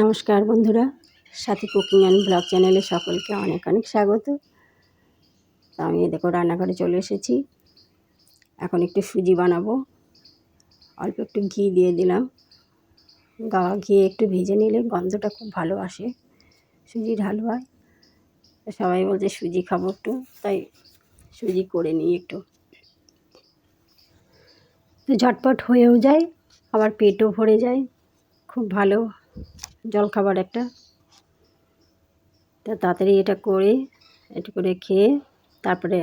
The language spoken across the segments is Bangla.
নমস্কার বন্ধুরা, সাথী কুকিং অ্যান্ড ব্লগ চ্যানেলে সকলকে অনেক অনেক স্বাগত। তো আমি দেখো রান্নাঘরে চলে এসেছি। এখন একটু সুজি বানাবো। অল্প একটু ঘি দিয়ে দিলাম। গা ঘি একটু ভেজে নিলে গন্ধটা খুব ভালো আসে। সুজির হালুয়ায় সবাই বলছে সুজি খাব একটু, তাই সুজি করে নিই একটু। তো ঝটপট হয়েও যায়, আবার পেটও ভরে যায়। খুব ভালো জলখাবার একটা। তা তাড়াতাড়ি এটা করে একটু করে খেয়ে তারপরে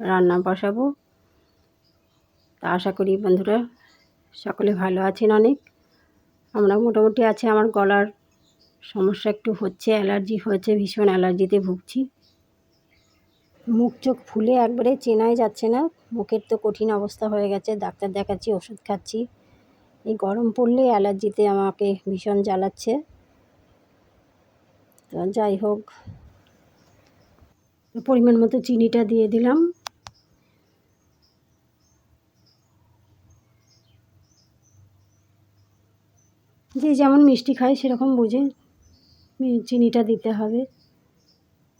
রান্না বসাবো। তা আশা করি বন্ধুরা সকলে ভালো আছেন অনেক। আমরা মোটামুটি আছে, আমার গলার সমস্যা একটু হচ্ছে, অ্যালার্জি হয়েছে, ভীষণ অ্যালার্জিতে ভুগছি। মুখ চোখ ফুলে একবারে চেনাই যাচ্ছে না, মুখের তো কঠিন অবস্থা হয়ে গেছে, ডাক্তার দেখাচ্ছি, ওষুধ খাচ্ছি। এই গরম পড়লে অ্যালার্জিতে আমাকে ভীষণ জ্বালাচ্ছে। তো যাই হোক, পরিমাণ মতো চিনিটা দিয়ে দিলাম। যে যেমন মিষ্টি খায় সেরকম বুঝে চিনিটা দিতে হবে।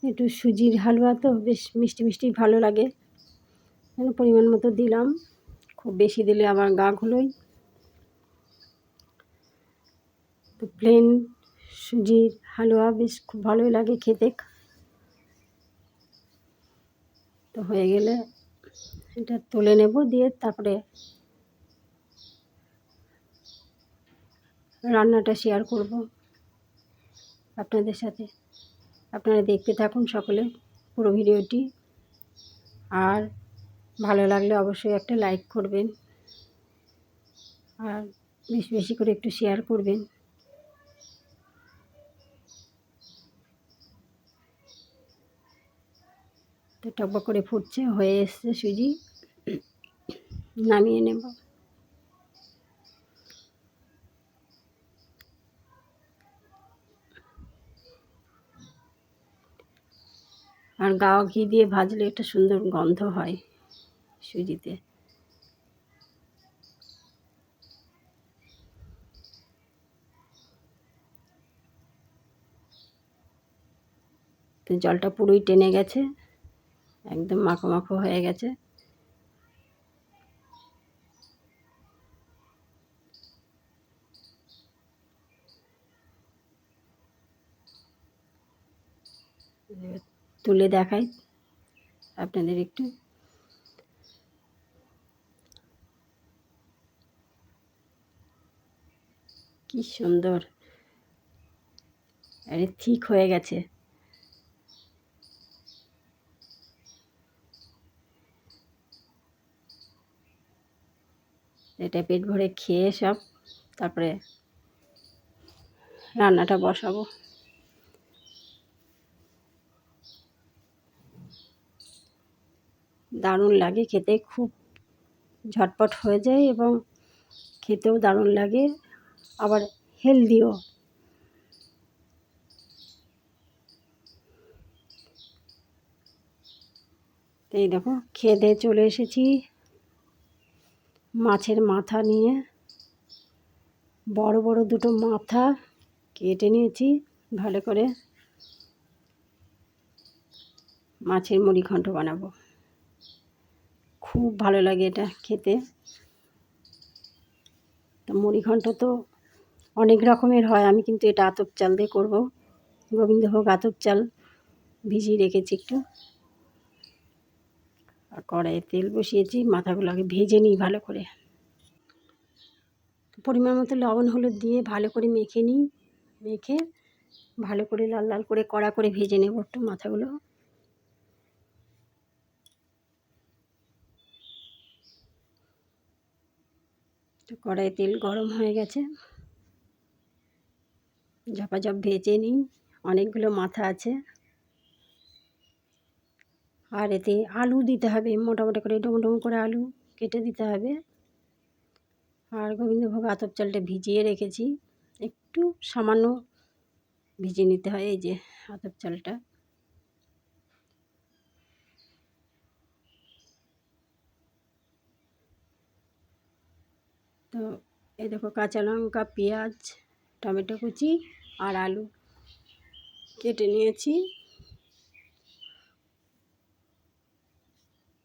একটু সুজির হালুয়া তো বেশ মিষ্টি মিষ্টি ভালো লাগে। পরিমাণ মতো দিলাম। খুব বেশি দিলে আবার গা ঘুলোয় তো প্লেন সুজির হালুয়া বেশ খুব ভালোই লাগে খেতে। তো হয়ে গেলে এটা তুলে নেব দিয়ে তারপরে রান্নাটা শেয়ার করব আপনাদের সাথে। আপনারা দেখতে থাকুন সকলে পুরো ভিডিওটি। আর ভালো লাগলে অবশ্যই একটা লাইক করবেন। আর বেশি বেশি করে একটু শেয়ার করবেন। তো টকবক করে ফুটছে, হয়ে এসছে সুজি। নামিয়ে নেব। আর গাও ঘি দিয়ে ভাজলে একটা সুন্দর গন্ধ হয় সুজিতে। তো জলটা পুরোই টেনে গেছে। একদম মাখো মাখো হয়ে গেছে। তুলে দেখাই আপনাদের একটু। কি সুন্দর। আরে, ঠিক হয়ে গেছে। এটা পেট ভরে খেয়ে সব তারপরে রান্নাটা বসাবো। দারুণ লাগে খেতে, খুব ঝটপট হয়ে যায় এবং খেতেও দারুণ লাগে, আবার হেলদিও। এই দেখো, খেয়ে দিয়ে চলে এসেছি। মাছের মাথা নিয়ে বড় বড় দুটো মাথা কেটে নিয়েছি ভালো করে। মাছের মুড়িঘণ্ট বানাবো। খুব ভালো লাগে এটা খেতে। তো মুড়িঘণ্ট তো অনেক রকমের হয়, আমি কিন্তু এটা আতপ চাল দিয়ে করব। গোবিন্দভোগ আতপ চাল ভিজিয়ে রেখেছি একটু। আর কড়াইয়ে তেল বসিয়েছি মাথাগুলো আগে ভেজে নিই ভালো করে। পরিমাণ মতো লবণ, হলুদ দিয়ে ভালো করে মেখে নিই। মেখে ভালো করে লাল লাল করে কড়া করে ভেজে নেব একটু মাথাগুলো। তো কড়াই তেল গরম হয়ে গেছে। ঝপাঝপ ভেজে নিই। অনেকগুলো মাথা আছে। আর এতে আলু দিতে হবে, মোটামুটি করে ডুমো ডুমো করে আলু কেটে দিতে হবে। আর গোবিন্দভোগ আতপ চালটা ভিজিয়ে রেখেছি, একটু সামান্য ভিজিয়ে নিতে হয় এই যে আতপ চালটা। তো এই দেখো কাঁচা লঙ্কা, পেঁয়াজ, টমেটো কুচি আর আলু কেটে নিয়েছি।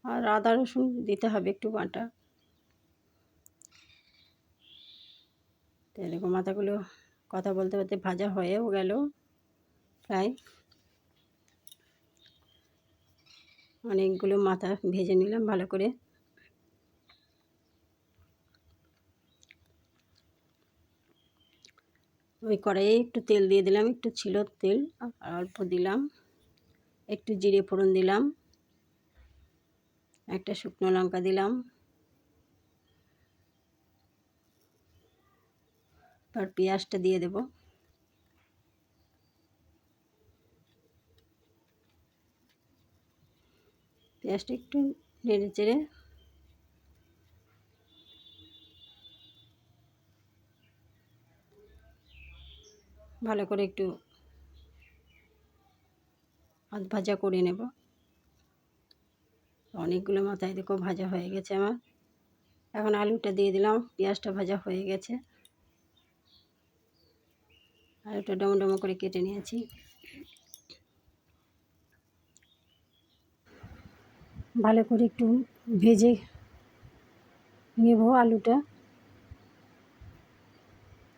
আর আদা, রসুন দিতে হবে একটু বাটা। এরকম মাথাগুলো কথা বলতে বলতে ভাজা হয়েও গেল প্রায়। অনেকগুলো মাথা ভেজে নিলাম ভালো করে। ওই কড়াইয়ে একটু তেল দিয়ে দিলাম, একটু ছিল তেল, অল্প দিলাম, একটু জিরে ফোড়ন দিলাম। একটা শুকনো লঙ্কা দিলাম। তার পেঁয়াজটা দিয়ে দেব। পেঁয়াজটা একটু নেড়ে চেড়ে। ভালো করে একটু আধ ভাজা করে নেব। অনেকগুলো মাথায় দেখো ভাজা হয়ে গেছে আমার। এখন আলুটা দিয়ে দিলাম, পেঁয়াজটা ভাজা হয়ে গেছে। আলুটা ডমো ডমো করে কেটে নিয়েছি। ভালো করে একটু ভেজে নেব আলুটা।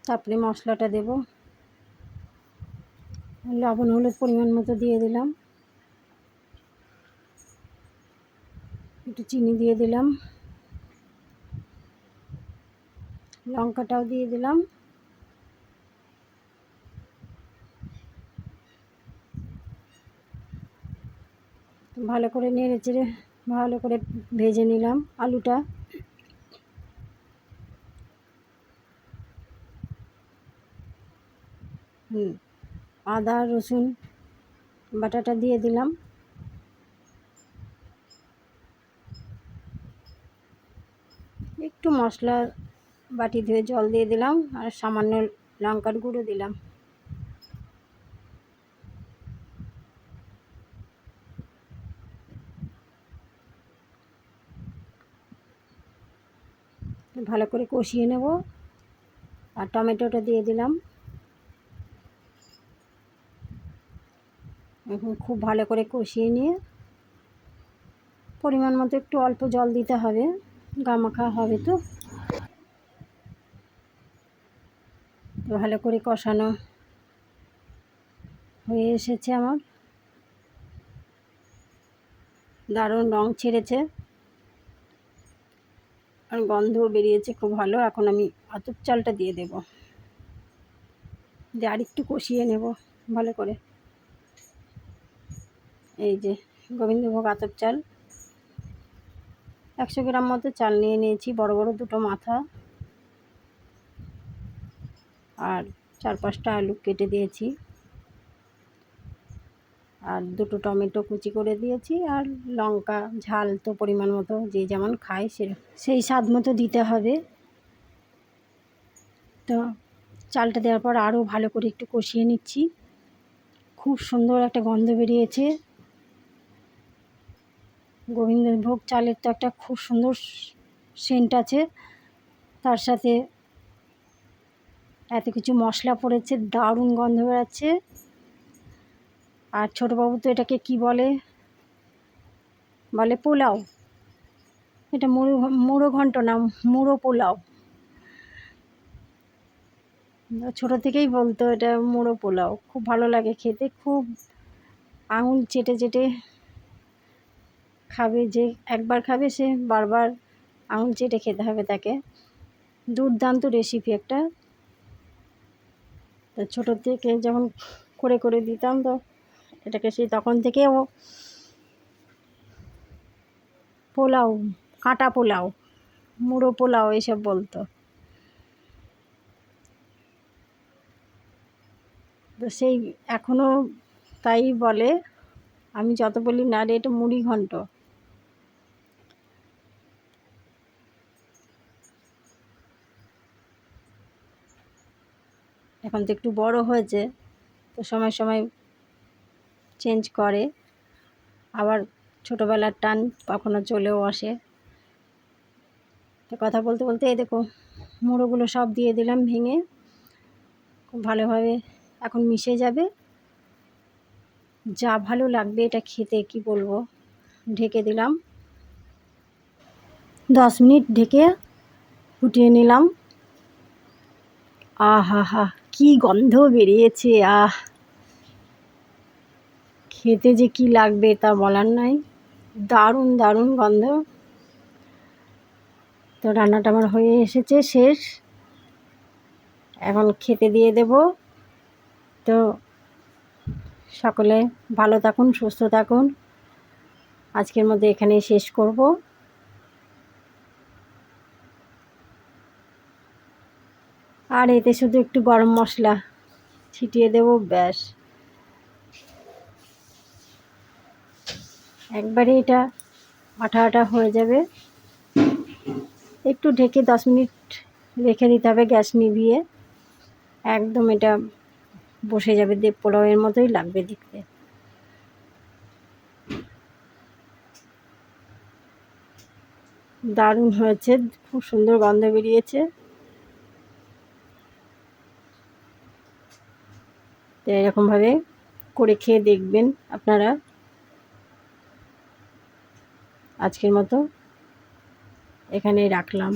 তারপরে মশলাটা দেব। লবণ হলুদ পরিমাণ মতো দিয়ে দিলাম। একটু চিনি দিয়ে দিলাম। লঙ্কাটাও দিয়ে দিলাম। ভালো করে নেড়ে চেড়ে ভালো করে ভেজে নিলাম আলুটা। হুম, আদা, রসুন, বাটাটা দিয়ে দিলাম। একটু মশলা বাটি ধুয়ে জল দিয়ে দিলাম আর সামান্য লঙ্কার গুঁড়ো দিলাম। ভালো করে কষিয়ে নেব আর টমেটোটা দিয়ে দিলাম। এখন খুব ভালো করে কষিয়ে নিয়ে পরিমাণ মতো একটু অল্প জল দিতে হবে। গামাখা হবে তো? ভালো করে কষানো হয়ে এসেছে আমার। দারুণ রং ছেড়েছে। আর গন্ধও বেরিয়েছে খুব ভালো। এখন আমি আতপ চালটা দিয়ে দেব। দিয়ে আরেকটু কষিয়ে নেব ভালো করে। এই যে গোবিন্দভোগ আতপ চাল। একশো গ্রাম মতো চাল নিয়ে নিয়েছি, বড় বড় দুটো মাথা। আর চার পাঁচটা আলু কেটে দিয়েছি। আর দুটো টমেটো কুচি করে দিয়েছি, আর লঙ্কা ঝাল তো পরিমাণ মতো যে যেমন খায় সে, সেই স্বাদ মতো দিতে হবে। তো চালটা দেওয়ার পর আরও ভালো করে একটু কষিয়ে নিচ্ছি। খুব সুন্দর একটা গন্ধ বেরিয়েছে। গোবিন্দভোগ চালের তো একটা খুব সুন্দর সেন্ট আছে। তার সাথে এত কিছু মশলা পড়েছে, দারুণ গন্ধ বেরাচ্ছে। আর ছোটোবাবু তো এটাকে কি বলে? বলে পোলাও। এটা মুড়ো মুড়ো ঘন্ট না, মুড়ো পোলাও। ছোটো থেকেই বলতো এটা মুড়ো পোলাও। খুব ভালো লাগে খেতে, খুব আঙুল চেটে চেটে খাবে, যে একবার খাবে সে বারবার আঙুল চেটে খেতে হবে তাকে। দুর্দান্ত রেসিপি একটা। তো ছোটোর থেকে যেমন করে করে দিতাম তো এটাকে সেই তখন থেকে ও পোলাও, কাঁটা পোলাও, মুড়ো পোলাও এসব বলতো। তো সেই এখনও তাই বলে, আমি যত বলি না রে এটা মুড়ি ঘন্ট এখন তো একটু বড় হয়েছে, তো সময় সময় চেঞ্জ করে। আবার ছোটোবেলার টান কখনো চলেও আসে। তো কথা বলতে বলতে এই দেখো, মুড়োগুলো সব দিয়ে দিলাম ভেঙে। খুব ভালোভাবে এখন মিশে যাবে। যা ভালো লাগবে এটা খেতে, কি বলব? ঢেকে দিলাম। দশ মিনিট ঢেকে ফুটিয়ে নিলাম। আহা হা। কি গন্ধ বেরিয়েছে, আহ। খেতে যে কি লাগবে তা বলার নাই। দারুণ দারুণ গন্ধ। তো রান্নাটা আমার হয়ে এসেছে, শেষ। এখন খেতে দিয়ে দেব। তো সকলে ভালো থাকুন, সুস্থ থাকুন। আজকের মধ্যে এখানেই শেষ করব। আর এতে শুধু একটু গরম মশলা ছিটিয়ে দেব, ব্যাস। একবারে এটা আঠা আঠা হয়ে যাবে। একটু ঢেকে দশ মিনিট রেখে দিতে হবে গ্যাস নিভিয়ে। একদম এটা বসে যাবে দেব পোলাওয়ের মতোই লাগবে দেখতে। দারুণ হয়েছে, খুব সুন্দর গন্ধ বেরিয়েছে। তো এরকমভাবে করে খেয়ে দেখবেন আপনারা। আজকের মতো এখানে রাখলাম।